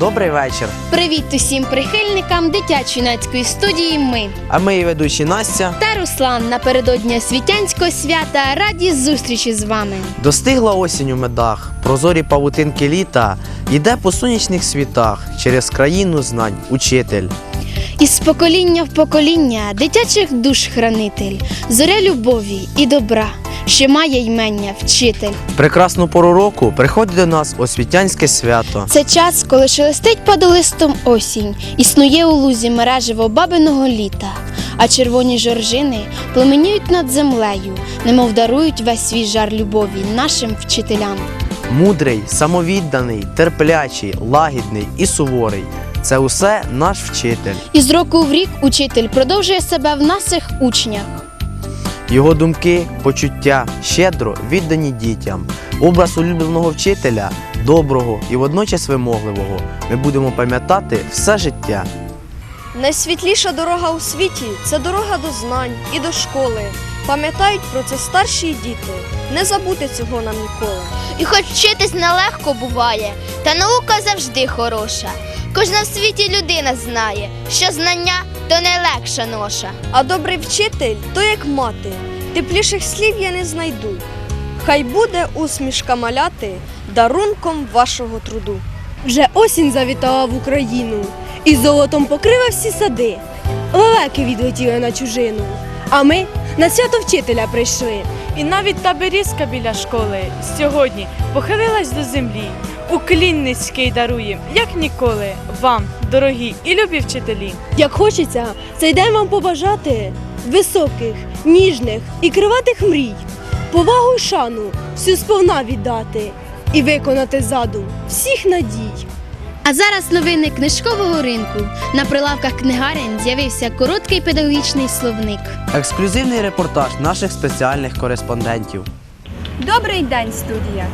добрий вечір. Привіт усім прихильникам дитячо-юнацької студії. Ми А ми її ведучі Настя та Руслан напередодні освітянського свята раді зустрічі з вами. достигла осінь у медах, прозорі павутинки літа, йде по сонячних світах через країну знань учитель. Із покоління в покоління дитячих душ хранитель, зоря любові і добра, що має ймення вчитель. Прекрасну пору року приходить до нас освітянське свято. Це час, коли шелестить падолистом осінь, існує у лузі мережево бабиного літа, а червоні жоржини пламеніють над землею, немов дарують весь свій жар любові нашим вчителям. Мудрий, самовідданий, терплячий, лагідний і суворий. Це усе наш вчитель. І з року в рік учитель продовжує себе в наших учнях. Його думки, почуття щедро віддані дітям. Образ улюбленого вчителя, доброго і водночас вимогливого, ми будемо пам'ятати все життя. Найсвітліша дорога у світі це дорога до знань і до школи. Пам'ятають про це старші діти. Не забути цього нам ніколи. І хоч вчитись нелегко буває, та наука завжди хороша. Кожна в світі людина знає, що знання то не легша ноша. А добрий вчитель то як мати. Тепліших слів я не знайду. Хай буде усмішка маляти дарунком вашого труду. Вже осінь завітала в Україну, і золотом покрила всі сади. Лелеки відлетіли на чужину, а ми на свято вчителя прийшли. І навіть та берізка біля школи сьогодні похилилась до землі. Уклін низький дарує, як ніколи, вам, дорогі і любі вчителі. Як хочеться, цей день вам побажати високих, ніжних і криватих мрій, повагу й шану всю сповна віддати і виконати задум всіх надій. А зараз новини книжкового ринку. На прилавках книгарень з'явився короткий педагогічний словник. Ексклюзивний репортаж наших спеціальних кореспондентів. Добрий день, студія!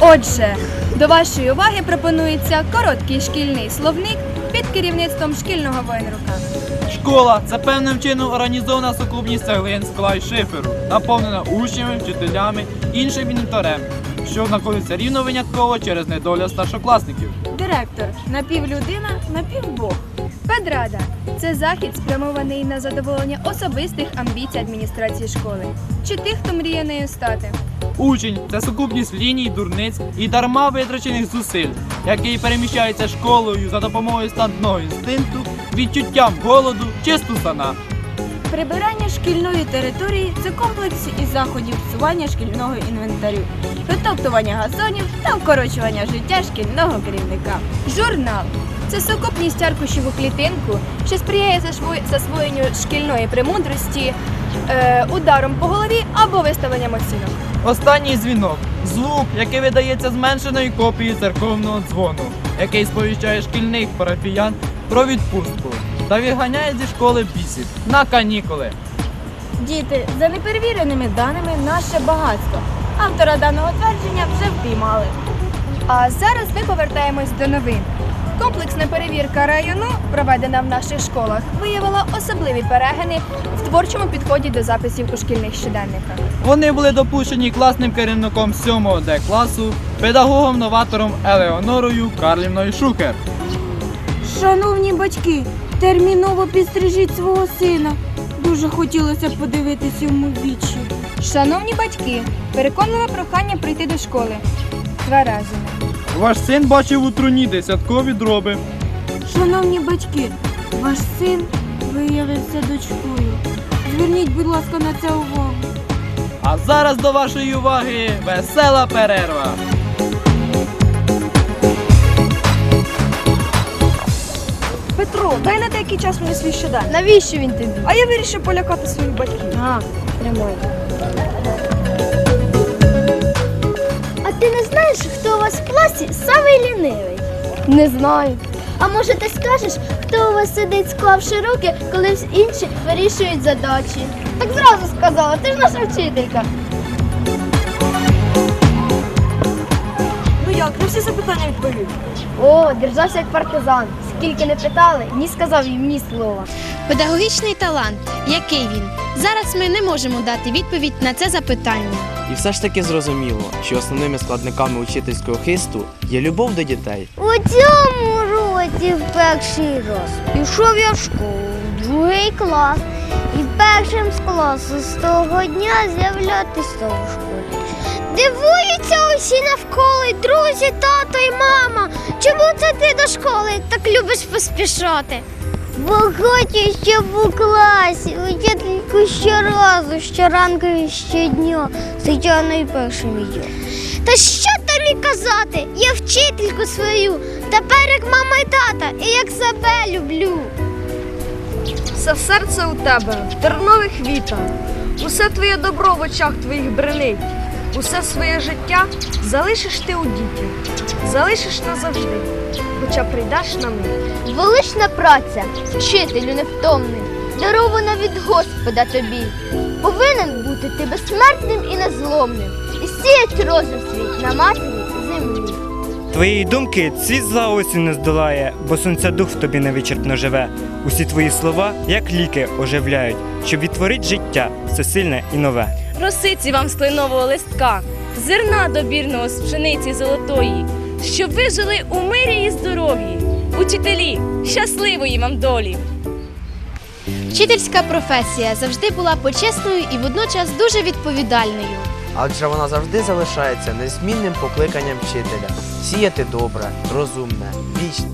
Отже, до вашої уваги пропонується короткий шкільний словник під керівництвом шкільного воєнрука. Школа це певним чином організована сукупність цеглин, скла й шиферу, наповнена учнями, вчителями, іншим інвентарем, що знаходиться рівно винятково через недоля старшокласників. Директор напівлюдина, напівбог. Педрада це захід, спрямований на задоволення особистих амбіцій адміністрації школи чи тих, хто мріє нею стати. Учень це сукупність ліній, дурниць і дарма витрачених зусиль, який переміщається школою за допомогою стандного інстинкту, відчуттям голоду чи стусана. Прибирання шкільної території це комплекс із заходів всування шкільного інвентарю, витоптування газонів та вкорочування життя шкільного керівника. Журнал це сукупність аркушів у клітинку, що сприяє засвоєнню шкільної премудрості, е, ударом по голові або виставленням оцінок. Останній дзвінок звук, який видається зменшеною копією церковного дзвону, який сповіщає шкільних парафіян про відпустку та відганяє зі школи бісів на канікули. Діти, за неперевіреними даними, наше багатство. Автора даного твердження вже впіймали. А зараз ми повертаємось до новин. Комплексна перевірка району, проведена в наших школах, виявила особливі перегини в творчому підході до записів у шкільних щоденниках. Вони були допущені класним керівником 7-го Д класу, педагогом-новатором Елеонорою Карлівною Шукер. Шановні батьки, терміново підстрижіть свого сина. Дуже хотілося б подивитися йому в вічі. Шановні батьки, переконливе прохання прийти до школи. Тверезими. Ваш син бачив у труні десяткові дроби. Шановні батьки, ваш син виявився дочкою. Зверніть, будь ласка, на це увагу. А зараз до вашої уваги весела перерва. Петро, дай на деякий час мені свій щоденник. Навіщо він тобі? А я вирішив полякати своїх батьків. А, тримай. Ти не знаєш, хто у вас в класі самий лінивий? Не знаю. А може ти скажеш, хто у вас сидить, склавши руки, коли всі інші вирішують задачі? Так зразу сказала, ти ж наша вчителька. Ну як, на всі запитання відповів. О, держався як партизан. Скільки не питали, ні сказав їм ні слова. Педагогічний талант, який він? Зараз ми не можемо дати відповідь на це запитання. І все ж таки зрозуміло, що основними складниками учительського хисту є любов до дітей. У цьому році в перший раз пішов я в школу, в другий клас. І першим з класу з того дня з'являтися в школі. Дивуються усі навколо, друзі, тато і мама. Чому це ти до школи так любиш поспішати? Бо хочу, щоб у класі учительку щоразу, щоранку і щодня найпершим я. Та що там і казати? Я вчительку свою, тепер як мама і тата, і як себе люблю. Все серце у тебе, в тернових вітах. Усе твоє добро в очах твоїх бренить. Усе своє життя залишиш ти у дітях, залишиш назавжди, хоча прийдеш на мить. Велична праця, вчителю невтомний, дарована від Господа тобі. Повинен бути ти безсмертним і незломним, і сіять розум світ на матері землі. Твої думки цвіт зла осінь не здолає, бо сонця дух в тобі невичерпно живе. Усі твої слова, як ліки, оживляють, щоб відтворить життя всесильне і нове. Росиці вам з кленового листка, зерна добірного з пшениці золотої, щоб ви жили у мирі і здоров'ї. Учителі, щасливої вам долі! Вчительська професія завжди була почесною і водночас дуже відповідальною. Адже вона завжди залишається незмінним покликанням вчителя сіяти добре, розумне, вічне.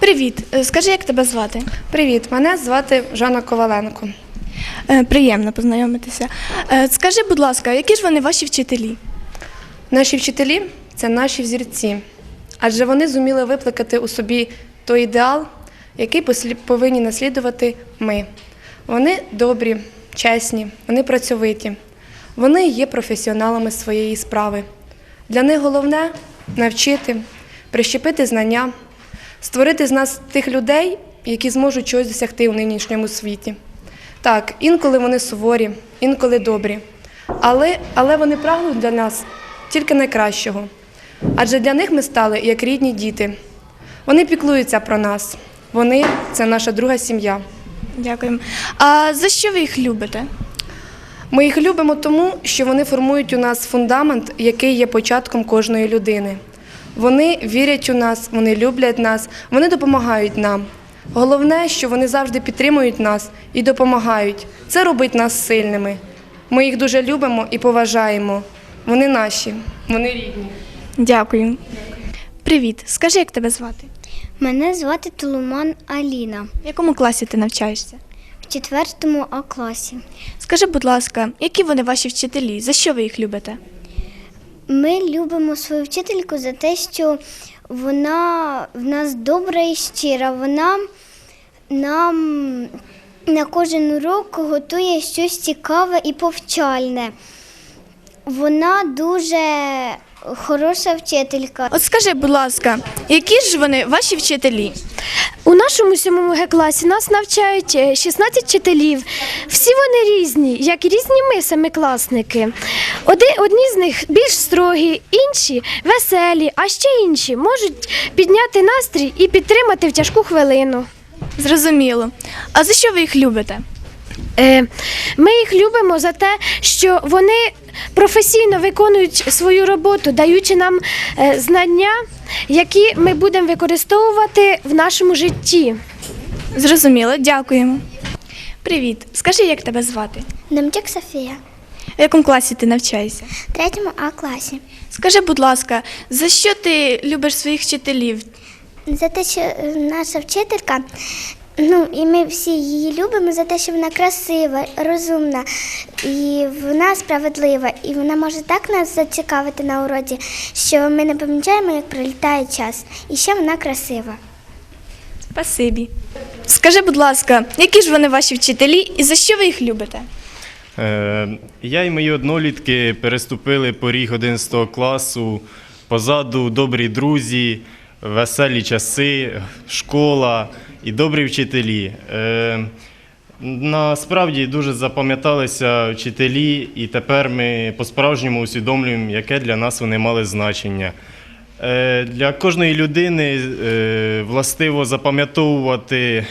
Привіт, Е, скажи, як тебе звати? Привіт, мене звати Жанна Коваленко. Е, Приємно познайомитися. Е, Скажи, будь ласка, які ж вони ваші вчителі? Наші вчителі це наші взірці, адже вони зуміли викликати у собі той ідеал, який повинні наслідувати ми. Вони добрі, чесні, вони працьовиті, вони є професіоналами своєї справи. Для них головне навчити, прищепити знання, створити з нас тих людей, які зможуть чогось досягти у нинішньому світі. Так, інколи вони суворі, інколи добрі, але, але вони прагнуть для нас тільки найкращого. Адже для них ми стали як рідні діти. Вони піклуються про нас. Вони це наша друга сім'я. Дякуємо. А за що ви їх любите? Ми їх любимо тому, що вони формують у нас фундамент, який є початком кожної людини. Вони вірять у нас, вони люблять нас, вони допомагають нам. Головне, що вони завжди підтримують нас і допомагають. Це робить нас сильними. Ми їх дуже любимо і поважаємо. Вони наші, вони рідні. Дякую. Привіт, скажи, як тебе звати? Мене звати Толуман Аліна В якому класі ти навчаєшся? в четвертому А класі. Скажи, будь ласка, які вони ваші вчителі? За що ви їх любите? Ми любимо свою вчительку за те, що вона в нас добра і щира. Вона нам на кожен урок готує щось цікаве і повчальне. Вона дуже хороша вчителька. От скажи, будь ласка, які ж вони ваші вчителі? У нашому сьомому Г класі нас навчають е, 16 вчителів. Всі вони різні, як і різні ми, семикласники. Оди- Одні з них більш строгі, інші веселі, а ще інші можуть підняти настрій і підтримати в тяжку хвилину. Зрозуміло. А за що ви їх любите? Е, Ми їх любимо за те, що вони професійно виконують свою роботу, даючи нам е, знання, які ми будемо використовувати в нашому житті. Зрозуміло, дякуємо. Привіт, скажи, як тебе звати? Демчик Софія В якому класі ти навчаєшся? в третьому А класі. Скажи, будь ласка, за що ти любиш своїх вчителів? За те, що наша вчителька, ну і ми всі її любимо за те, що вона красива, розумна і вона справедлива, і вона може так нас зацікавити на уроці, що ми не помічаємо, як пролітає час. І ще вона красива. Спасибі. Скажи, будь ласка, які ж вони ваші вчителі і за що ви їх любите? Е, Я і мої однолітки переступили поріг 11 класу. Позаду добрі друзі, веселі часи, школа і добрі вчителі. Е, Насправді дуже запам'яталися вчителі, і тепер ми по-справжньому усвідомлюємо, яке для нас вони мали значення. Е, Для кожної людини е, властиво запам'ятовувати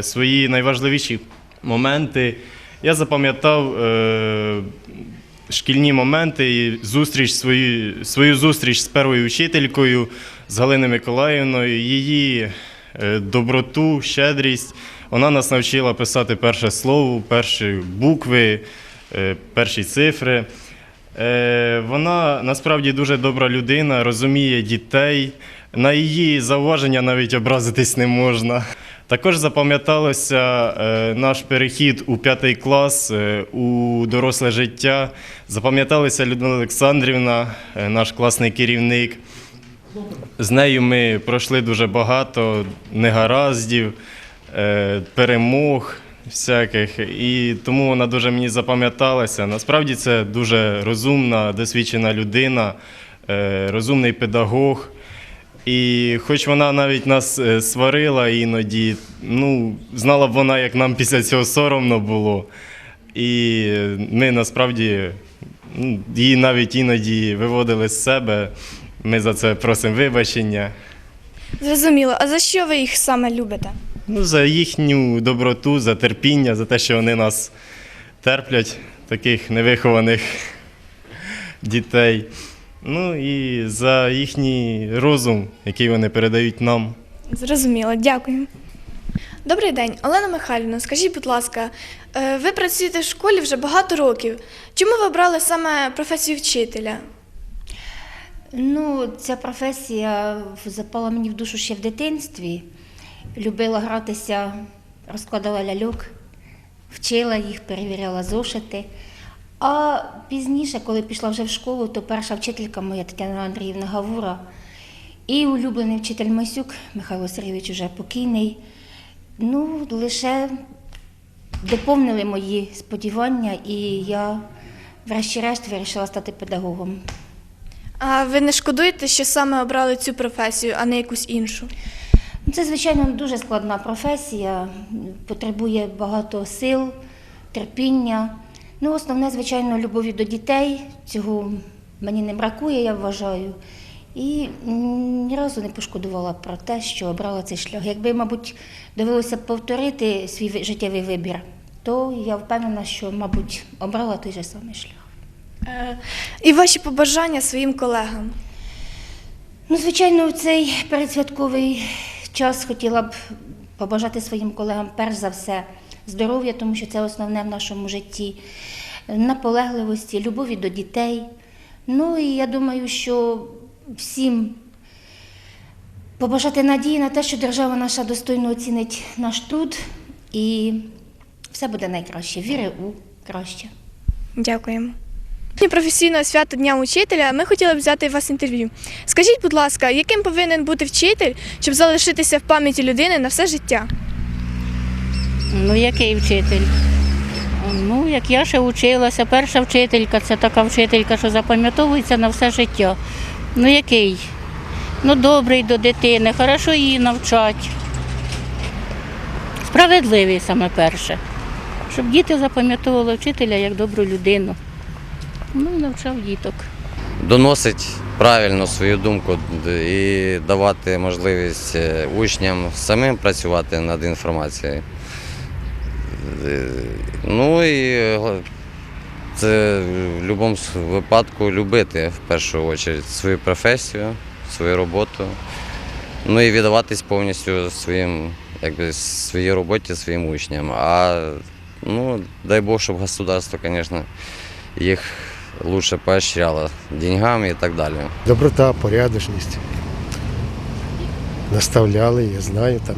свої найважливіші моменти. Я запам'ятав шкільні моменти і зустріч свою, свою зустріч з першою вчителькою з Галиною Миколаївною, її е, доброту, щедрість. Вона нас навчила писати перше слово, перші букви, е, перші цифри. Е, Вона насправді дуже добра людина, розуміє дітей. На її зауваження навіть образитись не можна. Також запам'яталося наш перехід у п'ятий клас у доросле життя. Запам'яталася Людмила Олександрівна, наш класний керівник. З нею ми пройшли дуже багато негараздів, е, перемог всяких, і тому вона дуже мені запам'яталася. Насправді це дуже розумна, досвідчена людина, е, розумний педагог. І хоч вона навіть нас е, сварила іноді, ну, знала б вона, як нам після цього соромно було. І ми насправді ну, її навіть іноді виводили з себе. Ми за це просимо вибачення. Зрозуміло. А за що ви їх саме любите? Ну, за їхню доброту, за терпіння, за те, що вони нас терплять, таких невихованих дітей. Ну і за їхній розум, який вони передають нам. Зрозуміло, дякую. Добрий день, Олена Михайлівна. Скажіть, будь ласка, е, ви працюєте в школі вже багато років. Чому ви обрали саме професію вчителя? Ну, ця професія запала мені в душу ще в дитинстві. Любила гратися, розкладала ляльок, вчила їх, перевіряла зошити. А пізніше, коли пішла вже в школу, то перша вчителька моя Тетяна Андріївна Гавура і улюблений вчитель Масюк Михайло Сергійович уже покійний. Ну, лише доповнили мої сподівання, і я, врешті-решт, вирішила стати педагогом. А ви не шкодуєте, що саме обрали цю професію, а не якусь іншу? Це, звичайно, дуже складна професія, потребує багато сил, терпіння. Ну, основне, звичайно, любові до дітей. Цього мені не бракує, я вважаю. І ні разу не пошкодувала про те, що обрала цей шлях. Якби, мабуть, довелося повторити свій життєвий вибір, то я впевнена, що, мабуть, обрала той же самий шлях. Е, І ваші побажання своїм колегам. Ну, звичайно, в цей передсвятковий час хотіла б побажати своїм колегам перш за все здоров'я, тому що це основне в нашому житті, наполегливості, любові до дітей. Ну і я думаю, що всім побажати надії на те, що держава наша достойно оцінить наш труд і все буде найкраще. Віри у краще. Дякуємо. Професійного свята Дня учителя ми хотіли б взяти у вас інтерв'ю. Скажіть, будь ласка, яким повинен бути вчитель, щоб залишитися в пам'яті людини на все життя? Ну, який вчитель? Ну, як я ще вчилася, перша вчителька це така вчителька, що запам'ятовується на все життя. Ну, який? Ну, добрий до дитини, хорошо її навчать. Справедливий саме перше. Щоб діти запам'ятовували вчителя як добру людину. Ну, навчав діток. доносить правильно свою думку і давати можливість е, учням самим працювати над інформацією. Е, Ну і е, це в будь-якому випадку любити в першу чергу свою професію, свою роботу. Ну і віддаватись повністю своїм, якби, своїй роботі, своїм учням. А ну, дай Бог, щоб государство, звісно, їх лучше поощряло деньгами і так далі. Доброта, порядочність. Наставляли, я знаю там.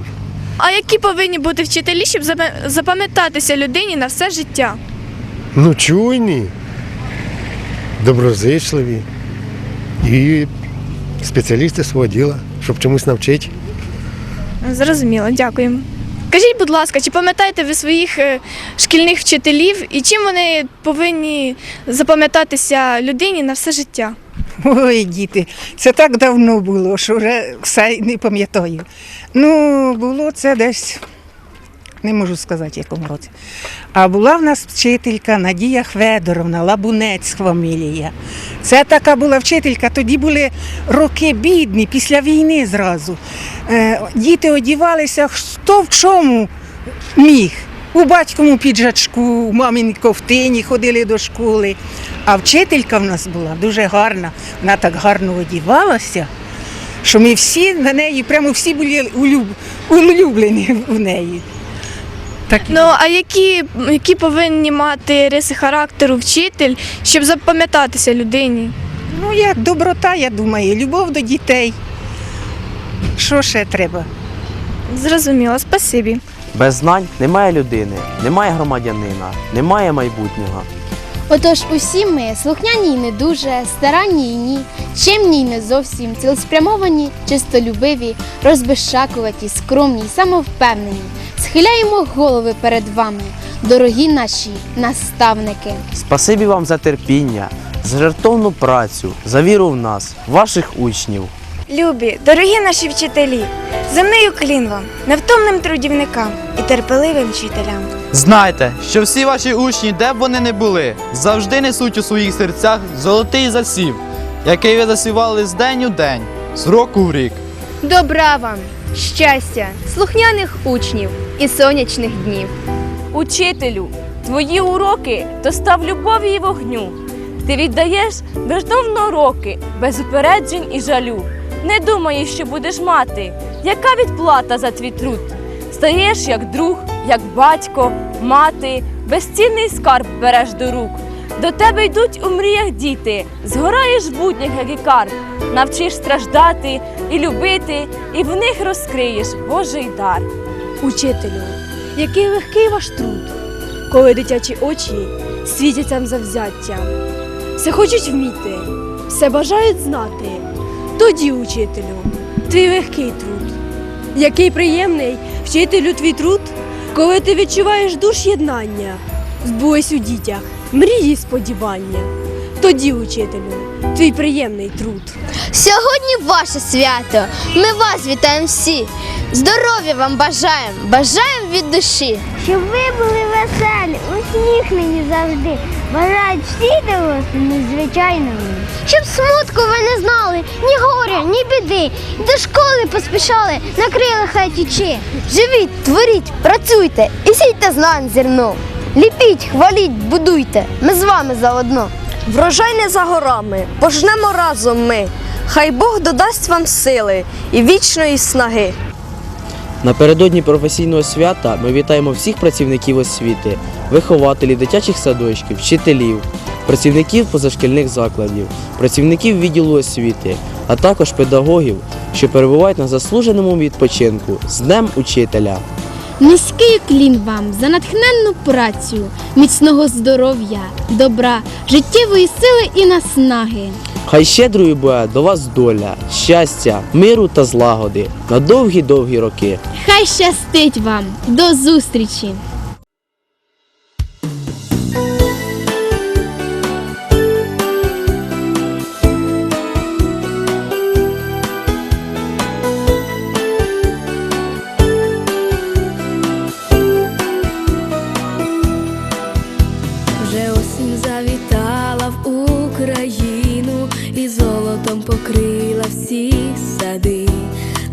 А які повинні бути вчителі, щоб запа- запам'ятатися людині на все життя? Ну, чуйні, доброзичливі і спеціалісти свого діла, щоб чомусь навчити. Зрозуміло, дякуємо. Скажіть, будь ласка, чи пам'ятаєте ви своїх е, шкільних вчителів і чим вони повинні запам'ятатися людині на все життя? Ой, діти, це так давно було, що вже все не пам'ятаю. Ну, було це десь не можу сказати, в якому році. А була в нас вчителька Надія Хведоровна, Лабунець фамілія. Це така була вчителька, тоді були роки бідні, після війни зразу. Е, Діти одівалися хто в чому міг. У батькому піджачку, у маміній ковтині ходили до школи. А вчителька в нас була дуже гарна. Вона так гарно одівалася, що ми всі на неї, прямо всі були улюб, улюблені в неї. Так, Ну а які, які повинні мати риси характеру вчитель, щоб запам'ятатися людині? ну як доброта, я думаю, любов до дітей. Що ще треба? Зрозуміло, спасибі. Без знань немає людини, немає громадянина, немає майбутнього. Отож, усі ми слухняні й не дуже, старанні й ні, чемні й не зовсім, цілеспрямовані, чистолюбиві, розбезшакуваті, скромні й самовпевнені. Схиляємо голови перед вами, дорогі наші наставники. Спасибі вам за терпіння, за жертовну працю, за віру в нас, ваших учнів. Любі, дорогі наші вчителі, земний уклін вам, невтомним трудівникам і терпеливим вчителям. Знайте, що всі ваші учні, де б вони не були, завжди несуть у своїх серцях золотий засів, який ви засівали з день у день, з року в рік. Добра вам, щастя, слухняних учнів і сонячних днів. Учителю, твої уроки то став любові і вогню. Ти віддаєш бездомно роки, без упереджень і жалю. Не думаєш, що будеш мати, яка відплата за твій труд. Стаєш як друг, як батько, мати, безцінний скарб береш до рук. До тебе йдуть у мріях діти, згораєш в буднях, як ікар, навчиш страждати і любити, і в них розкриєш Божий дар. Учителю, який легкий ваш труд, коли дитячі очі світяться завзяттям. Все хочуть вміти, все бажають знати. Тоді, учителю, твій легкий труд. Який приємний вчителю твій труд, коли ти відчуваєш душ єднання, збулись у дітях, мрії сподівання. Тоді, учителю, твій приємний труд. Сьогодні ваше свято. Ми вас вітаємо всі. Здоров'я вам бажаємо, бажаємо від душі. Щоб ви були веселі, усміхнені завжди. Бажають всі дорослі, незвичайно. Щоб смутку ви не знали, ні горя, ні біди. До школи поспішали, на крилах хай тічи. Живіть, творіть, працюйте і сійте знань зерно. Ліпіть, хваліть, будуйте. Ми з вами заодно. Врожай не за горами, пожнемо разом ми. Хай Бог додасть вам сили і вічної снаги. Напередодні професійного свята ми вітаємо всіх працівників освіти, вихователів дитячих садочків, вчителів, працівників позашкільних закладів, працівників відділу освіти, а також педагогів, що перебувають на заслуженому відпочинку з Днем Учителя. Низький клін вам за натхненну працю, міцного здоров'я, добра, життєвої сили і наснаги. Хай щедрою буде до вас доля, щастя, миру та злагоди на довгі-довгі роки. Хай щастить вам! До зустрічі!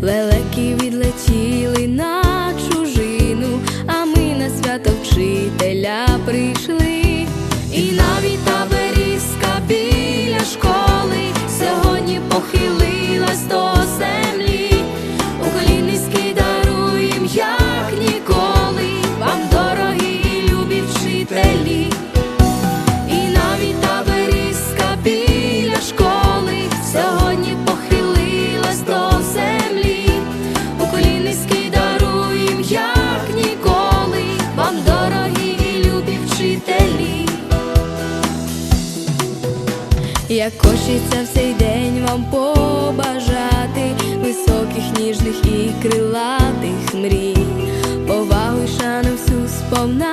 Лелеки відлетіли на чужину, а ми на свято вчителя прийшли. І навіть та берізка біля школи сьогодні похилилась до землі. Як хочеться в цей день вам побажати високих, ніжних і крилатих мрій, повагу й шану всю сповна